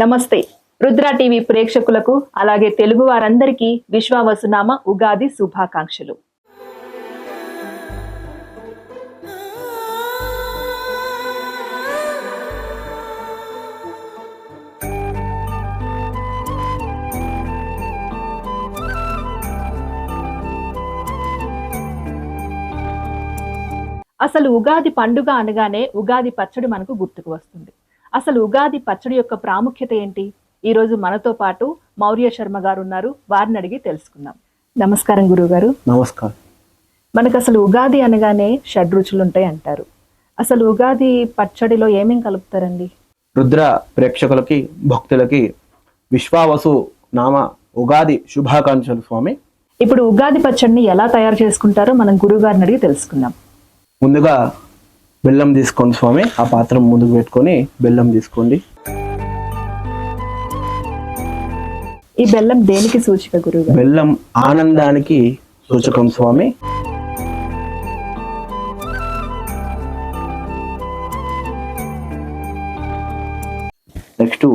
నమస్తే. రుద్ర టీవీ ప్రేక్షకులకు అలాగే తెలుగు వారందరికీ విశ్వావసునామ ఉగాది శుభాకాంక్షలు. అసలు ఉగాది పండుగ అనగానే ఉగాది పచ్చడి మనకు గుర్తుకు వస్తుంది. అసలు ఉగాది పచ్చడి యొక్క ప్రాముఖ్యత ఏంటి? ఈ రోజు మనతో పాటు మౌర్య శర్మ గారు ఉన్నారు వారిని అడిగి తెలుసుకుందాం. నమస్కారం గురువు గారు నమస్కారం. మనకు అసలు ఉగాది అనగానే షడ్రుచులు ఉంటాయి అంటారు. అసలు ఉగాది పచ్చడిలో ఏమేం కలుపుతారండి? రుద్ర ప్రేక్షకులకి భక్తులకి విశ్వావసు నామ ఉగాది శుభాకాంక్షలు స్వామి. ఇప్పుడు ఉగాది పచ్చడిని ఎలా తయారు చేసుకుంటారో మనం గురువు గారిని అడిగి తెలుసుకుందాం. ముందుగా బెల్లం తీసుకోండి స్వామి. ఆ పాత్ర ముందుకు పెట్టుకొని బెల్లం తీసుకోండి. ఈ బెల్లం దేనికి సూచిక గురువు గారు బెల్లం ఆనందానికి సూచకం స్వామి. నెక్స్ట్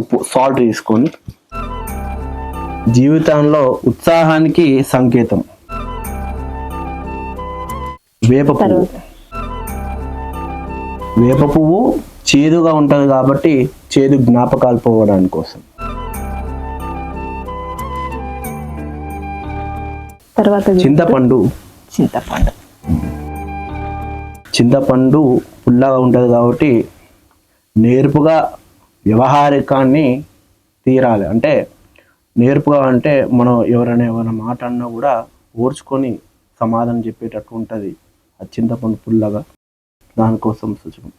ఉప్పు సాల్ట్ తీసుకోండి. జీవితంలో ఉత్సాహానికి సంకేతం. వేప పువ్వు. వేప పువ్వు చేదుగా ఉంటుంది కాబట్టి చేదు జ్ఞాపకాలు పోవడానికి కోసం. తర్వాత చింతపండు. చింతపండు. చింతపండు పుల్లగా ఉంటుంది కాబట్టి నేర్పుగా వ్యవహారికాన్ని తీరాలి. అంటే నేర్పుగా అంటే మనం ఎవరైనా ఏమైనా మాట అన్నా కూడా ఓర్చుకొని సమాధానం చెప్పేటట్టు ఉంటుంది. ఆ చింతపండు పుల్లగా. దానికోసం సూచకం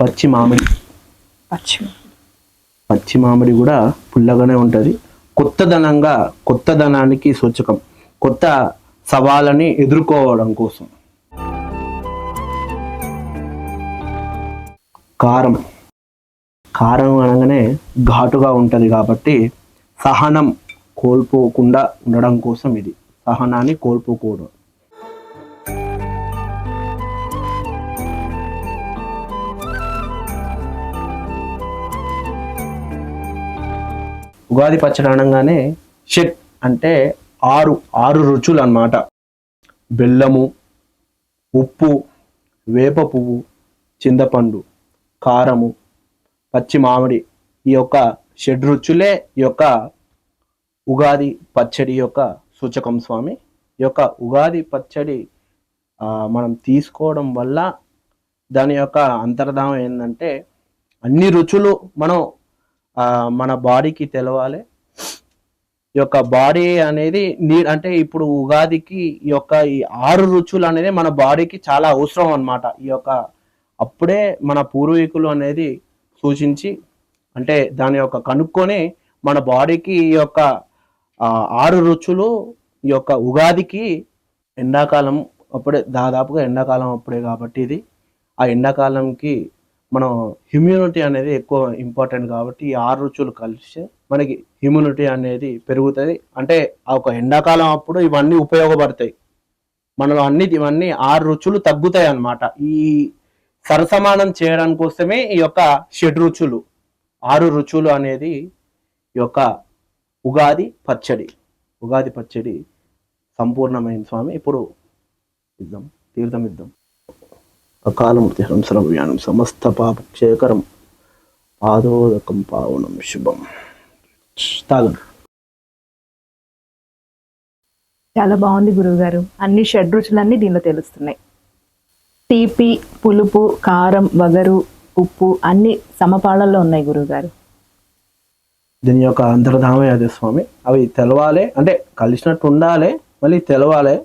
పచ్చి మామిడి పచ్చిమి పచ్చి మామిడి కూడా పుల్లగానే ఉంటుంది. కొత్తదనంగా కొత్తదనానికి సూచకం. కొత్త సవాళ్ళని ఎదుర్కోవడం కోసం. కారం. కారం అనగానే ఘాటుగా ఉంటుంది కాబట్టి సహనం కోల్పోకుండా ఉండడం కోసం ఇది. సహనాన్ని కోల్పోకూడదు. ఉగాది పచ్చడి అనగానే షెట్ అంటే ఆరు ఆరు రుచులు అన్నమాట బెల్లము ఉప్పు వేప పువ్వు చింతపండు కారము పచ్చి మామిడి ఈ యొక్క షెడ్ రుచులే ఈ యొక్క ఉగాది పచ్చడి యొక్క సూచకం స్వామి ఈ యొక్క ఉగాది పచ్చడి మనం తీసుకోవడం వల్ల దాని యొక్క అంతర్ధానం ఏంటంటే అన్ని రుచులు మనం మన బాడీకి తెలవాలి. ఈ యొక్క బాడీ అనేది నీ అంటే ఇప్పుడు ఉగాదికి ఈ యొక్క ఈ ఆరు రుచులు అనేది మన బాడీకి చాలా అవసరం అన్నమాట. ఈ యొక్క అప్పుడే మన పూర్వీకులు అనేది సూచించి అంటే దాని యొక్క కనుక్కొని మన బాడీకి ఈ యొక్క ఆరు రుచులు ఈ యొక్క ఉగాదికి ఎండాకాలం అప్పుడే దాదాపుగా ఎండాకాలం అప్పుడే కాబట్టి ఇది. ఆ ఎండాకాలంకి మనం ఇమ్యూనిటీ అనేది ఎక్కువ ఇంపార్టెంట్ కాబట్టి ఈ ఆరు రుచులు కలిస్తే మనకి హ్యూమ్యూనిటీ అనేది పెరుగుతుంది. అంటే ఆ ఒక ఎండాకాలం అప్పుడు ఇవన్నీ ఉపయోగపడతాయి. మనలో అన్ని ఇవన్నీ ఆరు రుచులు తగ్గుతాయి అన్నమాట. ఈ సరసమానం చేయడానికి కోసమే ఈ యొక్క షడ్ రుచులు ఆరు రుచులు అనేది ఈ యొక్క ఉగాది పచ్చడి. ఉగాది పచ్చడి సంపూర్ణమైన స్వామి. ఇప్పుడు ఇద్దాం తీర్థం ఇద్దాం అకాలం హంసరవ్యానం సమస్త పాపక్షేకరం పాదోదకం పావనం శుభం. తాగండి. చాలా బాగుంది గురువు గారు అన్ని షడ్రుచులన్నీ దీనిలో తెలుస్తున్నాయి. తీపి పులుపు కారం వగరు ఉప్పు అన్ని సమపాళల్లో ఉన్నాయి గురువు గారు దీని యొక్క అంతర్ధామే అదే స్వామి. అవి తెలవాలి అంటే కలిసినట్టు ఉండాలి మళ్ళీ తెలవాలి.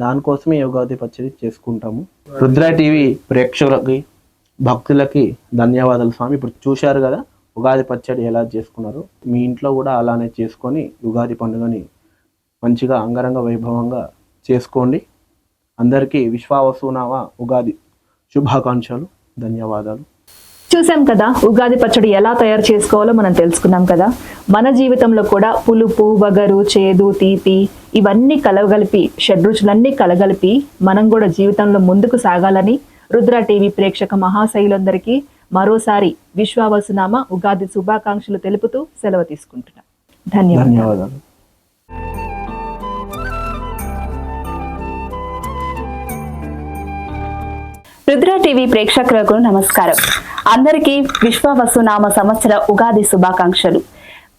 దానికోసమే ఈ ఉగాది పచ్చడి చేసుకుంటాము. రుద్ర టీవీ ప్రేక్షకులకి భక్తులకి ధన్యవాదాలు స్వామి. ఇప్పుడు చూశారు కదా ఉగాది పచ్చడి ఎలా చేసుకున్నారు. మీ ఇంట్లో కూడా అలానే చేసుకొని ఉగాది పండుగని మంచిగా అంగరంగ వైభవంగా చేసుకోండి. అందరికీ విశ్వావసునామ ఉగాది శుభాకాంక్షలు ధన్యవాదాలు. చూసాం కదా ఉగాది పచ్చడి ఎలా తయారు చేసుకోవాలో మనం తెలుసుకున్నాం కదా. మన జీవితంలో కూడా పులుపు వగరు చేదు తీపి ఇవన్నీ కలగలిపి షడ్రుచులన్నీ కలగలిపి మనం కూడా జీవితంలో ముందుకు సాగాలని రుద్ర టీవీ ప్రేక్షక మహాశైలందరికీ మరోసారి విశ్వావసునామ ఉగాది శుభాకాంక్షలు తెలుపుతూ సెలవు తీసుకుంటున్నాం. ధన్యవాదాలు. రుద్ర టీవీ ప్రేక్షకులకు నమస్కారం. అందరికీ విశ్వవసునామ సంవత్సర ఉగాది శుభాకాంక్షలు.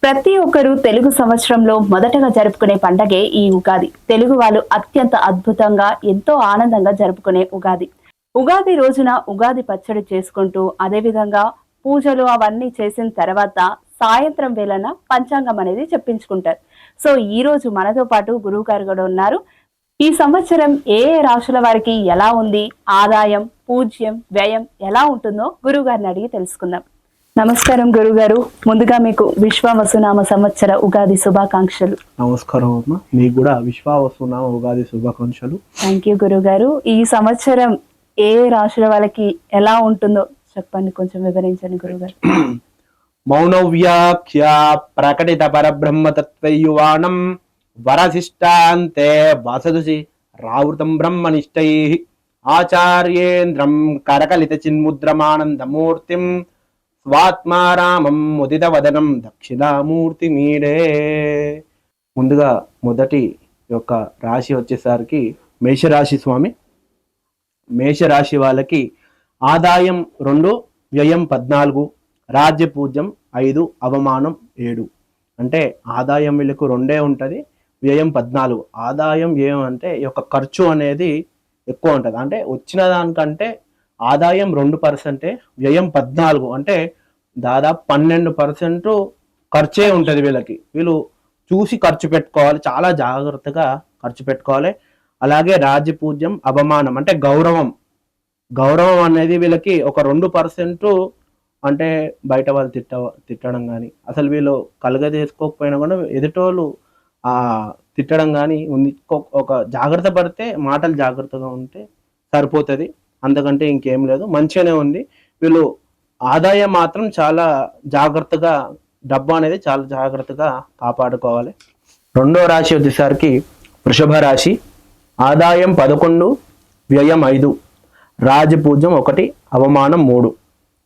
ప్రతి ఒక్కరూ తెలుగు సంవత్సరంలో మొదటగా జరుపుకునే పండగే ఈ ఉగాది. తెలుగు వాళ్ళు అత్యంత అద్భుతంగా ఎంతో ఆనందంగా జరుపుకునే ఉగాది. ఉగాది రోజున ఉగాది పచ్చడి చేసుకుంటూ అదేవిధంగా పూజలు అవన్నీ చేసిన తర్వాత సాయంత్రం వేళన పంచాంగం అనేది చెప్పించుకుంటారు. సో ఈ రోజు మనతో పాటు గురువు గారు కూడా ఉన్నారు. ఈ సంవత్సరం ఏ ఏ రాశుల వారికి ఎలా ఉంది? ఆదాయం పూజ్యం వ్యయం ఎలా ఉంటుందో గురువు గారిని అడిగి తెలుసుకుందాం. నమస్కారం గురుగారు ముందుగా మీకు విశ్వవసునామ సంవత్సర ఉగాది శుభాకాంక్షలు. నమస్కారం అమ్మ. మీకు కూడా విశ్వావస్తున్నామ ఉగాది శుభాకాంక్షలు. థ్యాంక్ యూ గురుగారు ఈ సంవత్సరం ఏ రాశుల వాళ్ళకి ఎలా ఉంటుందో చెప్పండి కొంచెం వివరించండి గురుగారు మౌనవ్యాఖ్య ప్రకటిత పరబ్రహ్మతత్వయువానం వరశిష్టాంతే వసదుసి రావృతం బ్రహ్మనిష్టై. ఆచార్యేంద్రం కరకలిత చిన్ముద్రమానందమూర్తిం స్వాత్మారామం ముదిత వదనం దక్షిణామూర్తి మీడే. ముందుగా మొదటి యొక్క రాశి వచ్చేసరికి మేషరాశి స్వామి. మేషరాశి వాళ్ళకి ఆదాయం రెండు వ్యయం పద్నాలుగు రాజ్య పూజ్యం ఐదు అవమానం ఏడు. అంటే ఆదాయం వీళ్ళకు రెండే ఉంటుంది వ్యయం పద్నాలుగు. ఆదాయం ఏమంటే ఈ యొక్క ఖర్చు అనేది ఎక్కువ ఉంటుంది. అంటే వచ్చిన దానికంటే ఆదాయం రెండు పర్సెంటే వ్యయం పద్నాలుగు. అంటే దాదాపు పన్నెండు పర్సెంట్ ఖర్చే ఉంటుంది వీళ్ళకి. వీళ్ళు చూసి ఖర్చు పెట్టుకోవాలి చాలా జాగ్రత్తగా ఖర్చు పెట్టుకోవాలి. అలాగే రాజపూజ్యం అవమానం అంటే గౌరవం. గౌరవం అనేది వీళ్ళకి ఒక రెండు పర్సెంట్ అంటే బయట వాళ్ళు తిట్ట తిట్టడం కానీ అసలు వీళ్ళు కలుగజేసుకోకపోయినా కూడా ఎదుటోళ్ళు ఆ తిట్టడం కానీ ఉంది. ఒక- ఒక జాగ్రత్త పడితే మాటలు జాగ్రత్తగా ఉంటే సరిపోతుంది. అంతకంటే ఇంకేం లేదు. మంచిగానే ఉంది. వీళ్ళు ఆదాయం మాత్రం చాలా జాగ్రత్తగా డబ్బా అనేది చాలా జాగ్రత్తగా కాపాడుకోవాలి. రెండో రాశి వచ్చేసరికి వృషభ రాశి. ఆదాయం పదకొండు వ్యయం ఐదు. రాజపూజ్యం ఒకటి అవమానం మూడు.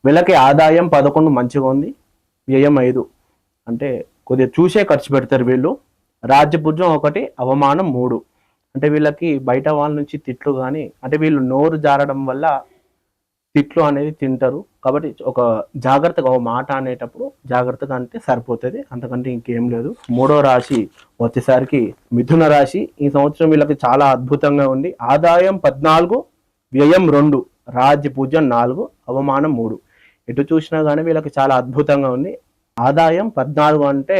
వీళ్ళకి ఆదాయం పదకొండు మంచిగా ఉంది. వ్యయం ఐదు. అంటే కొద్దిగా చూసే ఖర్చు పెడతారు వీళ్ళు. రాజ్యపూజ్యం ఒకటి అవమానం మూడు. అంటే వీళ్ళకి బయట వాళ్ళ నుంచి తిట్లు కానీ అంటే వీళ్ళు నోరు జారడం వల్ల తిట్లు అనేది తింటారు. కాబట్టి ఒక జాగ్రత్తగా ఒక మాట అనేటప్పుడు జాగ్రత్తగా అంటే సరిపోతుంది. అంతకంటే ఇంకేం లేదు. మూడో రాశి వచ్చేసరికి మిథున రాశి. ఈ సంవత్సరం వీళ్ళకి చాలా అద్భుతంగా ఉంది. ఆదాయం పద్నాలుగు వ్యయం రెండు రాజ్యపూజ్యం నాలుగు అవమానం మూడు. ఎటు చూసినా కానీ వీళ్ళకి చాలా అద్భుతంగా ఉంది. ఆదాయం పద్నాలుగు అంటే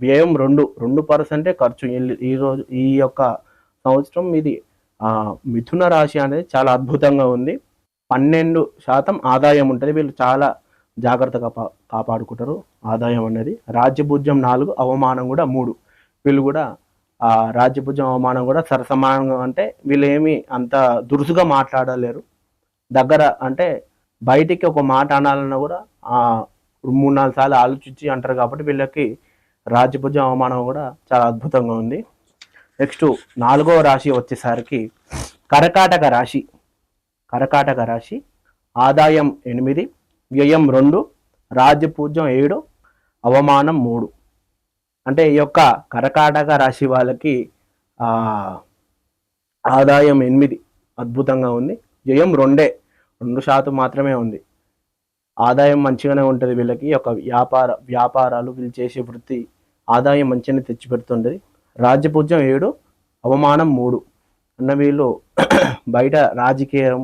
వ్యయం రెండు రెండు పర్సెంటే ఖర్చు. ఈ- ఈ రోజు ఈ యొక్క సంవత్సరం ఇది మిథున రాశి అనేది చాలా అద్భుతంగా ఉంది. పన్నెండు శాతం ఆదాయం ఉంటుంది. వీళ్ళు చాలా జాగ్రత్తగా పా- కాపాడుకుంటారు ఆదాయం అనేది. రాజ్యభుజ్యం నాలుగు అవమానం కూడా మూడు. వీళ్ళు కూడా ఆ రాజ్యభుజ్యం అవమానం కూడా సరసమానంగా అంటే వీళ్ళు ఏమి అంత దురుసుగా మాట్లాడలేరు. దగ్గర అంటే బయటికి ఒక మాట అనాలన్నా కూడా మూడు నాలుగు సార్లు ఆలోచించి అంటారు కాబట్టి వీళ్ళకి రాజభుజం అవమానం కూడా చాలా అద్భుతంగా ఉంది. నెక్స్ట్ నాలుగవ రాశి వచ్చేసరికి కరకాటక రాశి. కరకాటక రాశి ఆదాయం ఎనిమిది వ్యయం రెండు రాజపూజ్యం ఏడు అవమానం మూడు. అంటే ఈ యొక్క కరకాటక రాశి వాళ్ళకి ఆదాయం ఎనిమిది అద్భుతంగా ఉంది. వ్యయం రెండే రెండు శాతం మాత్రమే ఉంది. ఆదాయం మంచిగానే ఉంటుంది వీళ్ళకి. ఒక వ్యాపార వ్యాపారాలు వీళ్ళు చేసే వృత్తి ఆదాయం మంచిగానే తెచ్చిపెడుతుంటుంది. రాజ్యపూజ్యం ఏడు అవమానం మూడు. అన్న వీళ్ళు బయట రాజకీయం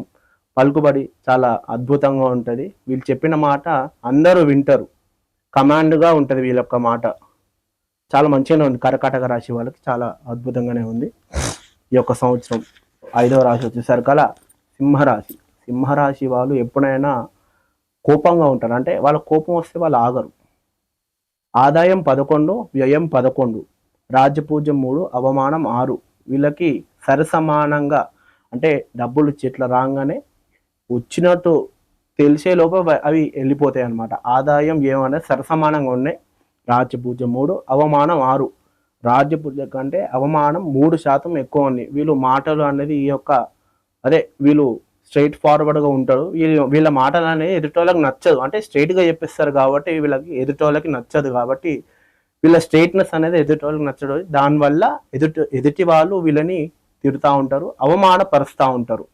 పలుకుబడి చాలా అద్భుతంగా ఉంటుంది. వీళ్ళు చెప్పిన మాట అందరూ వింటారు. కమాండ్గా ఉంటుంది వీళ్ళ యొక్క మాట. చాలా మంచిగానే ఉంది. కర్కాటక రాశి వాళ్ళకి చాలా అద్భుతంగానే ఉంది. ఈ యొక్క సంవత్సరం ఐదవ రాశి వచ్చేసరికల సింహరాశి. సింహరాశి వాళ్ళు ఎప్పుడైనా కోపంగా ఉంటారు. అంటే వాళ్ళ కోపం వస్తే వాళ్ళు ఆగరు. ఆదాయం పదకొండు వ్యయం పదకొండు రాజ్యపూజ్యం మూడు అవమానం ఆరు. వీళ్ళకి సరసమానంగా అంటే డబ్బులు చెట్ల రాగానే వచ్చినట్టు తెలిసే లోపల అవి- వెళ్ళిపోతాయి అన్నమాట. ఆదాయం ఏమన్నా సరసమానంగా ఉన్నాయి రాజ్యపూజ్యం మూడు అవమానం ఆరు. రాజ్యపూజ కంటే అవమానం మూడు శాతం ఎక్కువ ఉంది వీళ్ళు మాటలు అనేది ఈ యొక్క అదే వీళ్ళు స్ట్రైట్ ఫార్వర్డ్గా ఉంటారు వీళ్ళ వీళ్ళ మాటలు అనేది ఎదుటోళ్ళకి నచ్చదు. అంటే స్ట్రైట్గా చెప్పిస్తారు కాబట్టి వీళ్ళకి ఎదుటోళ్ళకి నచ్చదు కాబట్టి వీళ్ళ స్ట్రైట్నెస్ అనేది ఎదుటోళ్ళకి నచ్చదు. దానివల్ల ఎదుటి ఎదుటి వాళ్ళు వీళ్ళని తిడుతూ ఉంటారు అవమానపరుస్తూ ఉంటారు.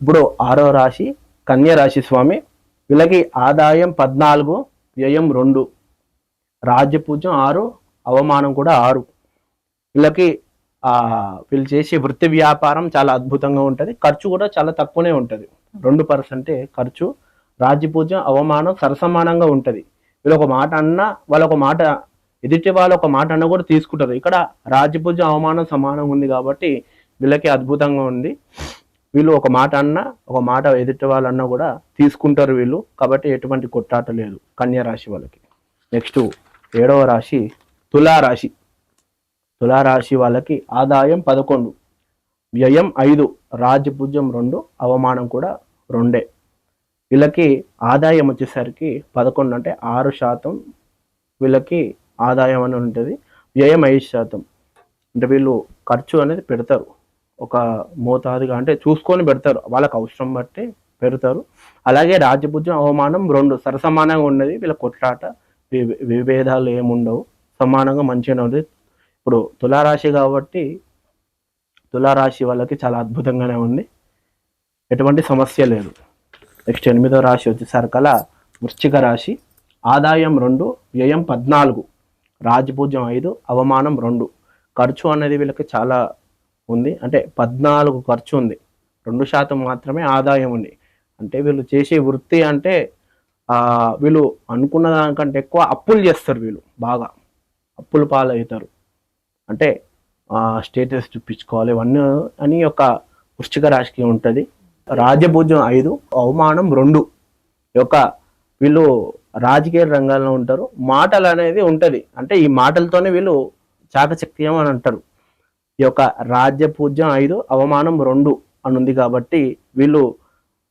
ఇప్పుడు ఆరో రాశి కన్య రాశి స్వామి వీళ్ళకి ఆదాయం పద్నాలుగు వ్యయం రెండు రాజ్యపూజ్యం ఆరు అవమానం కూడా ఆరు. వీళ్ళకి వీళ్ళు చేసే వృత్తి వ్యాపారం చాలా అద్భుతంగా ఉంటుంది. ఖర్చు కూడా చాలా తక్కువనే ఉంటుంది. రెండు పర్సెంటే ఖర్చు రాజ్యపూజ్యం అవమానం సరసమానంగా ఉంటుంది. వీళ్ళు ఒక మాట అన్నా వాళ్ళ ఒక మాట ఎదుటి వాళ్ళు ఒక మాట అన్నా కూడా తీసుకుంటారు. ఇక్కడ రాజ్యపూజ్యం అవమానం సమానంగా ఉంది కాబట్టి వీళ్ళకి అద్భుతంగా ఉంది. వీళ్ళు ఒక మాట అన్నా ఒక మాట ఎదుటి వాళ్ళన్నా కూడా తీసుకుంటారు వీళ్ళు. కాబట్టి ఎటువంటి కొట్టాట లేదు కన్యా రాశి వాళ్ళకి. నెక్స్ట్ ఏడవ రాశి తులారాశి. తులారాశి వాళ్ళకి ఆదాయం పదకొండు వ్యయం ఐదు రాజ్యపూజ్యం రెండు అవమానం కూడా రెండే. వీళ్ళకి ఆదాయం వచ్చేసరికి పదకొండు అంటే ఆరు శాతం వీళ్ళకి ఆదాయం అని ఉంటుంది. వ్యయం ఐదు శాతం అంటే వీళ్ళు ఖర్చు అనేది పెడతారు. ఒక మోతాదుగా అంటే చూసుకొని పెడతారు. వాళ్ళకి అవసరం బట్టి పెడతారు. అలాగే రాజ్యపూజ్యం అవమానం రెండు సరసమానంగా ఉన్నది. వీళ్ళ కొట్లాట విభేదాలు ఏముండవు. సమానంగా మంచిగానే ఉంది ఇప్పుడు తులారాశి కాబట్టి తులారాశి వాళ్ళకి చాలా అద్భుతంగానే ఉంది. ఎటువంటి సమస్య లేదు. నెక్స్ట్ ఎనిమిదో రాశి వచ్చేసరికల్లా వృశ్చిక రాశి. ఆదాయం రెండు వ్యయం పద్నాలుగు రాజపూజ్యం ఐదు అవమానం రెండు. ఖర్చు అనేది వీళ్ళకి చాలా ఉంది. అంటే పద్నాలుగు ఖర్చు ఉంది. రెండు శాతం మాత్రమే ఆదాయం ఉంది. అంటే వీళ్ళు చేసే వృత్తి అంటే వీళ్ళు అనుకున్న దానికంటే ఎక్కువ అప్పులు చేస్తారు వీళ్ళు. బాగా. అప్పులు పాలవుతారు. అంటే స్టేటస్ చూపించుకోవాలి ఇవన్నీ అని ఒక వృశ్చిక రాశికి ఉంటుంది. రాజ్యభూజ్యం ఐదు అవమానం రెండు. ఈ యొక్క వీళ్ళు రాజకీయ రంగంలో ఉంటారు. మాటలు అనేది ఉంటుంది. అంటే ఈ మాటలతోనే వీళ్ళు చాకచక్యం అని అంటారు. ఈ యొక్క రాజ్యపూజ్యం ఐదు అవమానం రెండు అని ఉంది కాబట్టి వీళ్ళు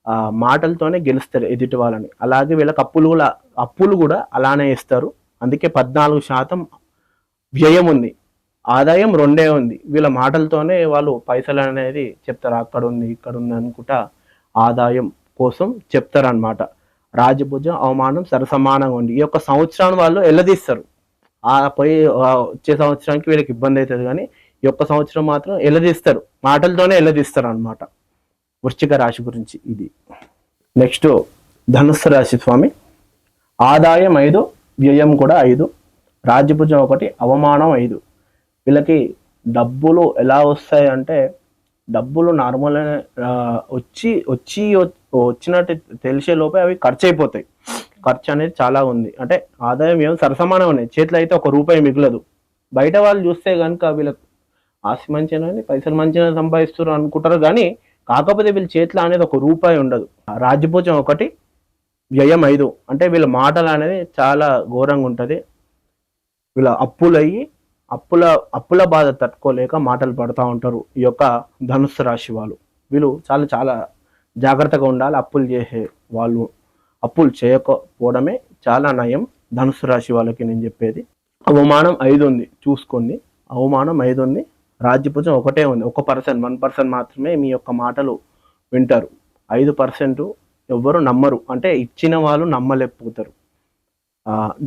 ఆ మాటలతోనే గెలుస్తారు ఎదుటి వాళ్ళని. అలాగే వీళ్ళకి అప్పులు కూడా అప్పులు కూడా అలానే ఇస్తారు. అందుకే పద్నాలుగు శాతం వ్యయం ఉంది. ఆదాయం రెండే ఉంది. వీళ్ళ మాటలతోనే వాళ్ళు పైసలు అనేది చెప్తారు. అక్కడ ఉంది ఇక్కడ ఉంది అనుకుంటా ఆదాయం కోసం చెప్తారు అనమాట రాజభుజం అవమానం సరసమానంగా ఉంది. ఈ యొక్క సంవత్సరం వాళ్ళు ఎల్లదీస్తారు. ఆ పోయి వచ్చే సంవత్సరానికి వీళ్ళకి ఇబ్బంది అవుతుంది కానీ ఈ యొక్క సంవత్సరం మాత్రం ఎల్లదీస్తారు. మాటలతోనే ఎల్లదీస్తారు అనమాట వృశ్చిక రాశి గురించి ఇది. నెక్స్ట్ ధనుస్సు రాశి స్వామి. ఆదాయం ఐదు వ్యయం కూడా ఐదు. రాజభుజం ఒకటి అవమానం ఐదు. వీళ్ళకి డబ్బులు ఎలా వస్తాయి అంటే డబ్బులు నార్మల్ వచ్చి వచ్చి వచ్చినట్టు తెలిసే లోపే అవి ఖర్చు అయిపోతాయి. ఖర్చు అనేది చాలా ఉంది. అంటే ఆదాయం ఏం సరసమానం ఉన్నాయి చేతిలో అయితే ఒక రూపాయి మిగలదు. బయట వాళ్ళు చూస్తే కనుక వీళ్ళకి ఆస్తి మంచిగా పైసలు మంచిగా సంపాదిస్తారు అనుకుంటారు కానీ కాకపోతే వీళ్ళ చేతిలో అనేది ఒక రూపాయి ఉండదు. రాజ్యభోజం ఒకటి వ్యయం ఐదు. అంటే వీళ్ళ మాటలు అనేది చాలా ఘోరంగా ఉంటుంది. వీళ్ళ అప్పులు అయ్యి అప్పుల అప్పుల బాధ తట్టుకోలేక మాటలు పడుతూ ఉంటారు ఈ యొక్క ధనుస్సు రాశి వాళ్ళు. వీళ్ళు చాలా చాలా జాగ్రత్తగా ఉండాలి అప్పులు చేసే వాళ్ళు. అప్పులు చేయకపోవడమే చాలా నయం ధనుసు రాశి వాళ్ళకి నేను చెప్పేది. అవమానం ఐదు ఉంది చూసుకోండి. అవమానం ఐదు ఉంది రాజ్యపుజం ఒకటే ఉంది ఒక పర్సెంట్ వన్ పర్సెంట్ మాత్రమే మీ యొక్క మాటలు వింటారు. ఐదు పర్సెంట్ ఎవ్వరు నమ్మరు అంటే ఇచ్చిన వాళ్ళు నమ్మలేకపోతారు.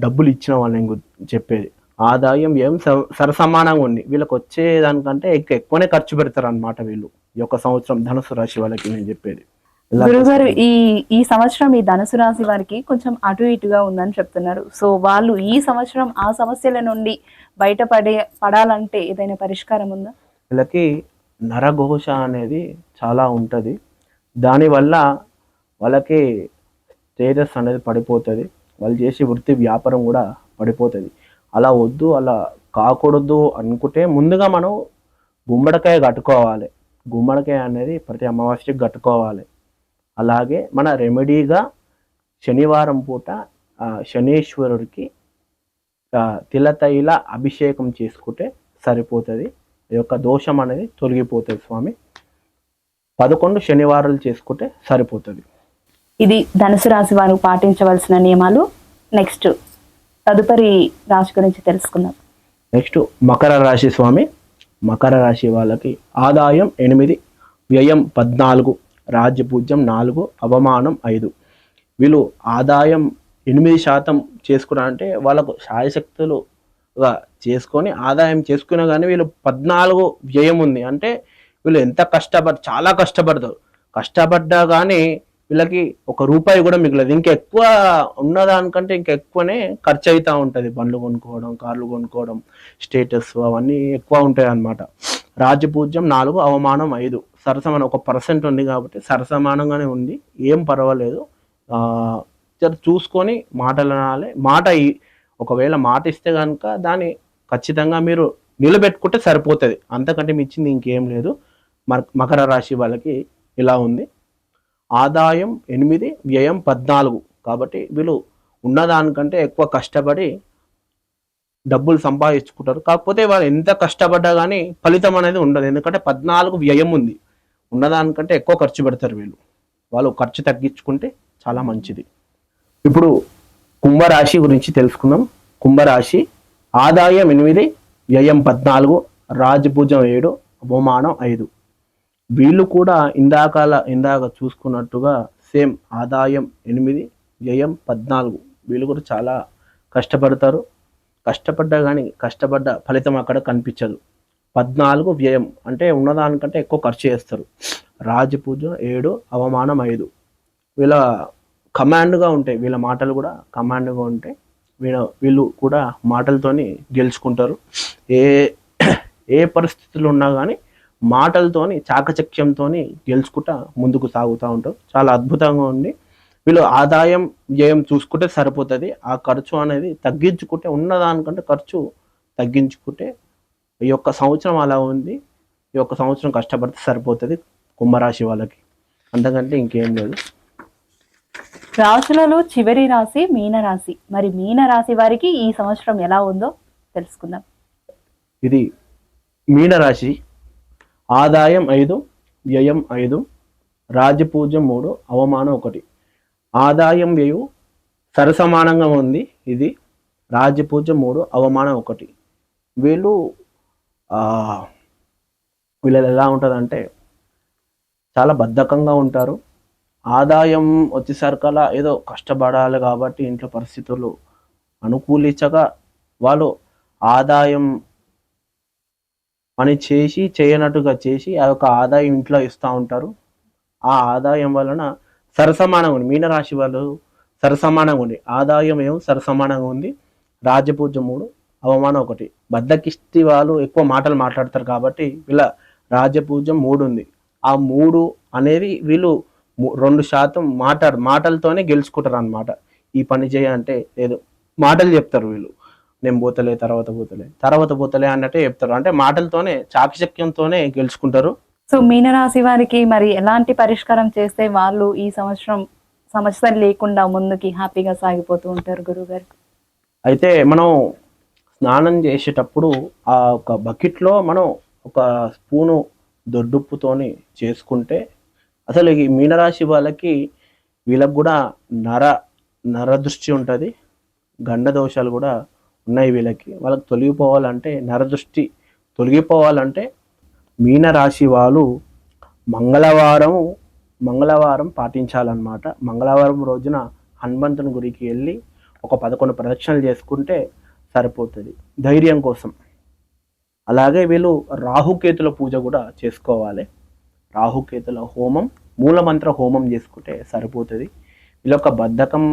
డబ్బులు ఇచ్చిన వాళ్ళు చెప్పేది. ఆదాయం ఏం సరసమానంగా ఉంది. వీళ్ళకి వచ్చే దానికంటే ఎక్కు- ఎక్కువనే ఖర్చు పెడతారు అనమాట వీళ్ళు. ఈ యొక్క సంవత్సరం ధనుసు రాశి వాళ్ళకి నేను చెప్పేది. గురుగారు ఈ ఈ సంవత్సరం ఈ ధనుసు రాశి వారికి కొంచెం అటు ఇటుగా ఉందని చెప్తున్నారు. సో వాళ్ళు ఈ సంవత్సరం ఆ సమస్యల నుండి బయటపడే పడాలంటే ఏదైనా పరిష్కారం ఉందా? వీళ్ళకి నరఘోష అనేది చాలా ఉంటుంది. దానివల్ల వాళ్ళకి స్టేటస్ అనేది పడిపోతుంది. వాళ్ళు చేసే వృత్తి వ్యాపారం కూడా పడిపోతుంది. అలా వద్దు అలా కాకూడదు అనుకుంటే ముందుగా మనం గుమ్మడికాయ కట్టుకోవాలి. గుమ్మడికాయ అనేది ప్రతి అమావాస్యకి కట్టుకోవాలి. అలాగే మన రెమెడీగా శనివారం పూట శనీశ్వరుడికి ఆ, తిలతైల అభిషేకం చేసుకుంటే సరిపోతుంది. ఈ యొక్క దోషం అనేది తొలగిపోతుంది స్వామి. పదకొండు శనివారాలు చేసుకుంటే సరిపోతుంది. ఇది ధనుసు రాశి వారు పాటించవలసిన నియమాలు. నెక్స్ట్ తదుపరి రాశి గురించి తెలుసుకుందాం. నెక్స్ట్ మకర రాశి స్వామి. మకర రాశి వాళ్ళకి ఆదాయం ఎనిమిది వ్యయం పద్నాలుగు రాజ్యపూజ్యం నాలుగు అవమానం ఐదు. వీళ్ళు ఆదాయం ఎనిమిది శాతం చేసుకున్నారంటే వాళ్ళకు శాయశక్తులుగా చేసుకొని ఆదాయం చేసుకున్నా కానీ వీళ్ళు పద్నాలుగు వ్యయం ఉంది. అంటే వీళ్ళు ఎంత కష్టపడ చాలా కష్టపడతారు. కష్టపడ్డా కానీ వీళ్ళకి ఒక రూపాయి కూడా మిగలదు. ఇంకా ఎక్కువ ఉన్నదానికంటే ఇంకా ఎక్కువనే ఖర్చు అవుతూ ఉంటుంది. బండ్లు కొనుక్కోవడం కార్లు కొనుక్కోవడం స్టేటస్ అవన్నీ ఎక్కువ ఉంటాయి అన్నమాట రాజపూజ్యం నాలుగు అవమానం ఐదు. సరసమానం ఒక పర్సెంట్ ఉంది కాబట్టి సరసమానంగానే ఉంది. ఏం పర్వాలేదు. చూసుకొని మాటలు అనాలి మాట ఒకవేళ మాట ఇస్తే కనుక దాన్ని ఖచ్చితంగా మీరు నిలబెట్టుకుంటే సరిపోతుంది. అంతకంటే మించింది ఇంకేం లేదు. మర మకర రాశి వాళ్ళకి ఇలా ఉంది. ఆదాయం ఎనిమిది వ్యయం పద్నాలుగు. కాబట్టి వీళ్ళు ఉన్నదానికంటే ఎక్కువ కష్టపడి డబ్బులు సంపాదించుకుంటారు. కాకపోతే వాళ్ళు ఎంత కష్టపడ్డా కానీ ఫలితం అనేది ఉండదు. ఎందుకంటే పద్నాలుగు వ్యయం ఉంది. ఉన్నదానికంటే ఎక్కువ ఖర్చు పెడతారు వీళ్ళు. వాళ్ళు ఖర్చు తగ్గించుకుంటే చాలా మంచిది. ఇప్పుడు కుంభరాశి గురించి తెలుసుకుందాం. కుంభరాశి ఆదాయం ఎనిమిది వ్యయం పద్నాలుగు రాజభుజం ఏడు అవమానం ఐదు. వీళ్ళు కూడా ఇందాకాల ఇందాక చూసుకున్నట్టుగా సేమ్ ఆదాయం ఎనిమిది వ్యయం పద్నాలుగు. వీళ్ళు కూడా చాలా కష్టపడతారు. కష్టపడ్డా కానీ కష్టపడ్డ ఫలితం అక్కడ కనిపించదు. పద్నాలుగు వ్యయం అంటే ఉన్నదానికంటే ఎక్కువ ఖర్చు చేస్తారు. రాజపూజ ఏడు అవమానం ఐదు. వీళ్ళ కమాండ్గా ఉంటాయి వీళ్ళ మాటలు కూడా కమాండ్గా ఉంటాయి వీళ్ళ వీళ్ళు కూడా మాటలతోని గెలుచుకుంటారు. ఏ ఏ పరిస్థితులు ఉన్నా కానీ మాటలతోని చాకచక్యంతోని గెలుచుకుంటా ముందుకు సాగుతూ ఉంటారు చాలా అద్భుతంగా ఉంది. వీళ్ళు ఆదాయం వ్యయం చూసుకుంటే సరిపోతుంది. ఆ ఖర్చు అనేది తగ్గించుకుంటే ఉన్నదానికంటే ఖర్చు తగ్గించుకుంటే ఈ యొక్క సంవత్సరం అలా ఉంది. ఈ యొక్క సంవత్సరం కష్టపడితే సరిపోతుంది కుంభరాశి వాళ్ళకి. అంతకంటే ఇంకేం లేదు. రాశులలో చివరి రాశి మీన రాశి మరి మీన రాశి వారికి ఈ సంవత్సరం ఎలా ఉందో తెలుసుకుందాం. ఇది మీనరాశి ఆదాయం ఐదు వ్యయం ఐదు రాజపూజ్యం మూడు అవమానం ఒకటి. ఆదాయం వ్యయం సరసమానంగా ఉంది. ఇది రాజపూజ్యం మూడు అవమానం ఒకటి. వీళ్ళు వీళ్ళు ఎలా ఉంటుందంటే చాలా బద్ధకంగా ఉంటారు. ఆదాయం వచ్చేసరికల్లా ఏదో కష్టపడాలి కాబట్టి ఇంట్లో పరిస్థితులు అనుకూలించగా వాళ్ళు ఆదాయం పని చేసి చేయనట్టుగా చేసి ఆ యొక్క ఆదాయం ఇంట్లో ఇస్తూ ఉంటారు. ఆ ఆదాయం వలన సరసమానంగా ఉంది మీనరాశి వాళ్ళు సరసమానంగా ఉంది ఆదాయం ఏమో సరసమానంగా ఉంది. రాజపూజ మూడు అవమానం ఒకటి. బద్దకిష్టి వాళ్ళు ఎక్కువ మాటలు మాట్లాడతారు కాబట్టి వీళ్ళ రాజపూజ మూడు ఉంది. ఆ మూడు అనేది వీళ్ళు రెండు శాతం మాట్లాడు మాటలతోనే గెలుచుకుంటారు అనమాట ఈ పని చేయంటే లేదు మాటలు చెప్తారు వీళ్ళు. నేను పోతలే తర్వాత పోతలే. తర్వాత పోతలే అన్నట్టే చెప్తారు. అంటే మాటలతోనే చాకచక్యంతోనే గెలుచుకుంటారు. సో మీన రాశి వారికి మరి ఎలాంటి పరిష్కారం చేస్తే వాళ్ళు ఈ సంవత్సరం సమస్యలు లేకుండా ముందుకి హ్యాపీగా సాగిపోతూ ఉంటారు గురుగారు అయితే మనం స్నానం చేసేటప్పుడు ఆ ఒక బకెట్లో మనం ఒక స్పూను దొడ్డుప్పుతోని చేసుకుంటే అసలు ఈ మీనరాశి వాళ్ళకి వీళ్ళకి కూడా నర నర దృష్టి ఉంటుంది. గండ దోషాలు కూడా ఉన్నాయి వీళ్ళకి. వాళ్ళకి తొలగిపోవాలంటే నరదృష్టి తొలగిపోవాలంటే మీనరాశి వాళ్ళు మంగళవారం మంగళవారం పాటించాలన్నమాట. మంగళవారం రోజున హనుమంతుని గుడికి వెళ్ళి ఒక పదకొండు ప్రదక్షిణలు చేసుకుంటే సరిపోతుంది ధైర్యం కోసం. అలాగే వీళ్ళు రాహుకేతుల పూజ కూడా చేసుకోవాలి. రాహుకేతుల హోమం మూలమంత్ర హోమం చేసుకుంటే సరిపోతుంది. వీళ్ళొక్క బద్ధకం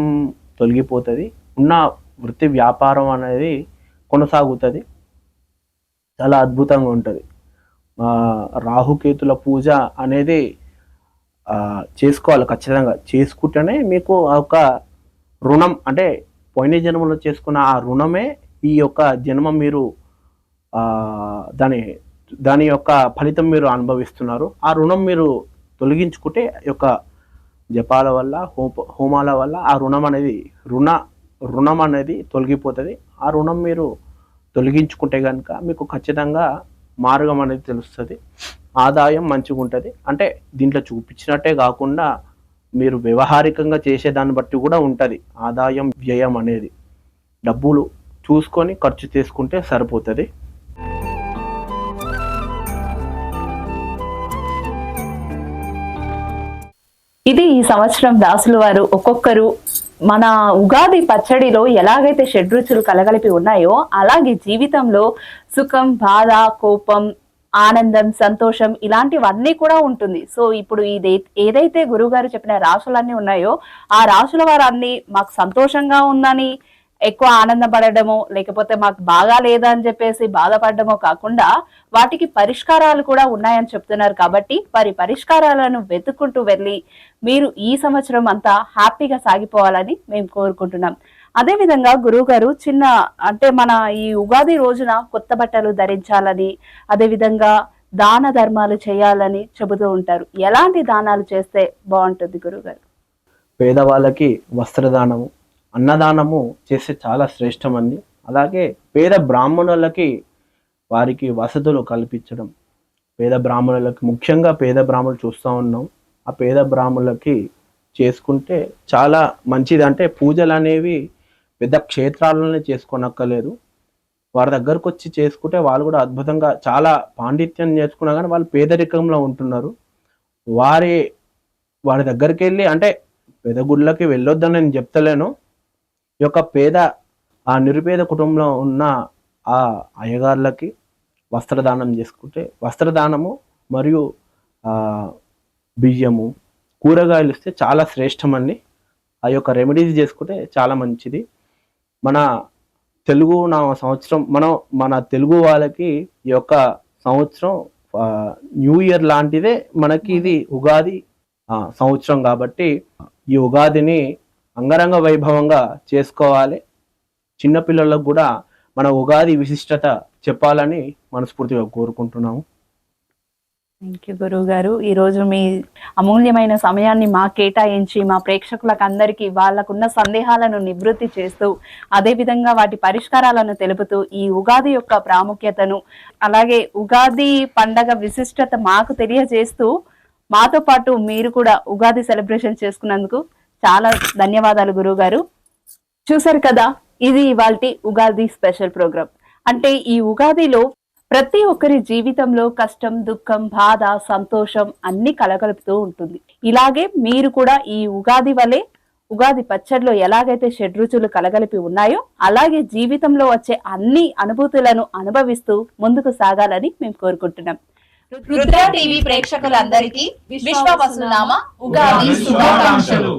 తొలగిపోతుంది. ఉన్న వృత్తి వ్యాపారం అనేది కొనసాగుతుంది. చాలా అద్భుతంగా ఉంటుంది. రాహుకేతుల పూజ అనేది చేసుకోవాలి ఖచ్చితంగా. చేసుకుంటేనే మీకు ఆ యొక్క రుణం అంటే పోయిన జన్మలో చేసుకున్న ఆ రుణమే ఈ యొక్క జన్మ మీరు దాని దాని యొక్క ఫలితం మీరు అనుభవిస్తున్నారు. ఆ రుణం మీరు తొలగించుకుంటే యొక్క జపాల వల్ల హోమ హోమాల వల్ల ఆ రుణం అనేది రుణ రుణం అనేది తొలగిపోతుంది. ఆ రుణం మీరు తొలగించుకుంటే కనుక మీకు ఖచ్చితంగా మార్గం అనేది తెలుస్తుంది. ఆదాయం మంచిగా ఉంటుంది అంటే దీంట్లో చూపించినట్టే కాకుండా మీరు వ్యవహారికంగా చేసే దాన్ని బట్టి కూడా ఉంటుంది. ఆదాయం వ్యయం అనేది. డబ్బులు చూసుకొని ఖర్చు చేసుకుంటే సరిపోతుంది. ఇది ఈ సంవత్సరం దాసులు వారు ఒక్కొక్కరు మన ఉగాది పచ్చడిలో ఎలాగైతే షడ్రుచులు కలగలిపి ఉన్నాయో అలాగే జీవితంలో సుఖం బాధ కోపం ఆనందం సంతోషం ఇలాంటివన్నీ కూడా ఉంటుంది. సో ఇప్పుడు ఇది ఏదైతే గురువుగారు చెప్పిన రాశులన్నీ ఉన్నాయో ఆ రాశుల వారన్నీ మాకు సంతోషంగా ఉందని ఎక్కువ ఆనందపడము లేకపోతే మాకు బాగా లేదా అని చెప్పేసి బాధపడడమో కాకుండా వాటికి పరిష్కారాలు కూడా ఉన్నాయని చెప్తున్నారు. కాబట్టి వారి పరిష్కారాలను వెతుక్కుంటూ వెళ్ళి మీరు ఈ సంవత్సరం అంతా హ్యాపీగా సాగిపోవాలని మేము కోరుకుంటున్నాం. అదే విధంగా గురువు గారు చిన్న అంటే మన ఈ ఉగాది రోజున కొత్త బట్టలు ధరించాలని అదే విధంగా దాన ధర్మాలు చేయాలని చెబుతూ ఉంటారు. ఎలాంటి దానాలు చేస్తే బాగుంటుంది గురువు గారు పేదవాళ్ళకి వస్త్రదానము అన్నదానము చేస్తే చాలా శ్రేష్టమండి. అలాగే పేద బ్రాహ్మణులకి వారికి వసతులు కల్పించడం. పేద బ్రాహ్మణులకి ముఖ్యంగా పేద బ్రాహ్మణులు చూస్తూ ఉన్నాం. ఆ పేద బ్రాహ్మణులకి చేసుకుంటే చాలా మంచిది. అంటే పూజలు అనేవి పెద్ద క్షేత్రాలలోనే చేసుకోనక్కర్లేదు. వారి దగ్గరకు వచ్చి చేసుకుంటే వాళ్ళు కూడా అద్భుతంగా చాలా పాండిత్యం నేర్చుకున్నా కానీ వాళ్ళు పేదరికంలో ఉంటున్నారు. వారి వారి దగ్గరికి వెళ్ళి అంటే పేద గుళ్ళకి వెళ్ళొద్దని నేను చెప్తలేను. యొక్క పేద ఆ నిరుపేద కుటుంబంలో ఉన్న ఆ అయ్యగార్లకి వస్త్రదానం చేసుకుంటే వస్త్రదానము మరియు బియ్యము కూరగాయలు ఇస్తే చాలా శ్రేష్టమండి. ఆ యొక్క రెమెడీస్ చేసుకుంటే చాలా మంచిది. మన తెలుగు నా సంవత్సరం మనం మన తెలుగు వాళ్ళకి ఈ యొక్క సంవత్సరం న్యూ ఇయర్ లాంటిదే మనకి ఇది ఉగాది సంవత్సరం కాబట్టి ఈ ఉగాదిని అంగరంగ వైభవంగా చేసుకోవాలి. చిన్నపిల్లలకు కూడా మన ఉగాది విశిష్టత చెప్పాలని మనస్ఫూర్తిగా కోరుకుంటున్నాము. థ్యాంక్ యూ గురువు గారు ఈరోజు మీ అమూల్యమైన సమయాన్ని మా కేటాయించి మా ప్రేక్షకులకు అందరికీ వాళ్ళకున్న సందేహాలను నివృత్తి చేస్తూ అదే విధంగా వాటి పరిష్కారాలను తెలుపుతూ ఈ ఉగాది యొక్క ప్రాముఖ్యతను అలాగే ఉగాది పండగ విశిష్టత మాకు తెలియజేస్తూ మాతో పాటు మీరు కూడా ఉగాది సెలబ్రేషన్ చేసుకున్నందుకు చాలా ధన్యవాదాలు గురువు గారు చూసారు కదా ఇది ఇవాల్టి ఉగాది స్పెషల్ ప్రోగ్రామ్. అంటే ఈ ఉగాదిలో ప్రతి ఒక్కరి జీవితంలో కష్టం దుఃఖం బాధ సంతోషం అన్ని కలగలుపుతూ ఉంటుంది. ఇలాగే మీరు కూడా ఈ ఉగాది వలె ఉగాది పచ్చడిలో ఎలాగైతే షడ్రుచులు కలగలిపి ఉన్నాయో అలాగే జీవితంలో వచ్చే అన్ని అనుభూతులను అనుభవిస్తూ ముందుకు సాగాలని మేము కోరుకుంటున్నాం. రుద్ర టీవీ ప్రేక్షకులందరికీ విశ్వ వసునామ ఉగాది శుభాకాంక్షలు.